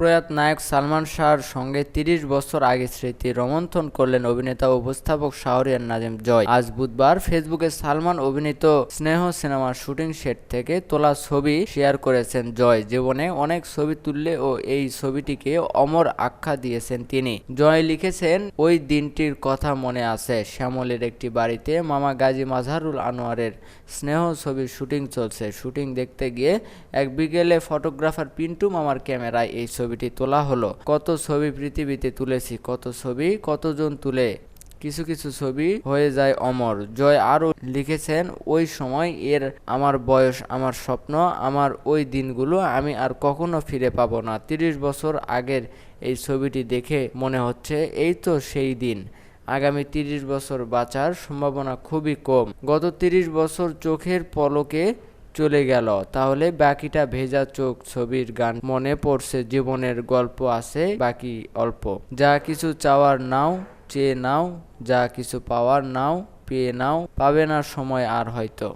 প্রয়াত নায়ক সালমান শাহর সঙ্গে তিরিশ বছর আগে স্মৃতি রোমন্থন করলেন অভিনেতা উপস্থাপক শাহরিয়ার নাজিম জয়। আজ বুধবার ফেসবুকে সালমান অভিনীত স্নেহ সিনেমার শুটিং সেট থেকে তোলা ছবি শেয়ার করেছেন জয়। জীবনে অনেক ছবি তুললে ও এই ছবিটিকে অমর আখ্যা দিয়েছেন তিনি। জয় লিখেছেন, ওই দিনটির কথা মনে আছে। শ্যামলের একটি বাড়িতে মামা গাজী মাজহারুল আনোয়ারের স্নেহ ছবির শুটিং চলছে। শুটিং দেখতে গিয়ে এক বিকেলে ফটোগ্রাফার পিন্টু মামার ক্যামেরায় এই ছবিটি তোলা হলো। কত ছবি পৃথিবীতে তুলেছি, কত ছবি কতজন তুলে? কিছু কিছু ছবি হয়ে যায় অমর। জয় আরও লিখেছেন, ওই সময় এর আমার বয়স, আমার স্বপ্ন, আমার ওই দিনগুলো আমি আর কখনো ফিরে পাবো না। তিরিশ বছর আগের এই ছবিটি দেখে মনে হচ্ছে, এই তো সেই দিন। আগামী তিরিশ বছর বাঁচার সম্ভাবনা খুবই কম। গত তিরিশ বছর চোখের পলকে চলে গেল। তাহলে বাকিটা ভেজা চোখ ছবির গান মনে পড়ছে, জীবনের গল্প আছে, বাকি অল্প। যা কিছু চাওয়ার নাও, চেয়ে নাও, যা কিছু পাওয়ার নাও, পেয়ে নাও, পাবে না সময় আর হয়তো।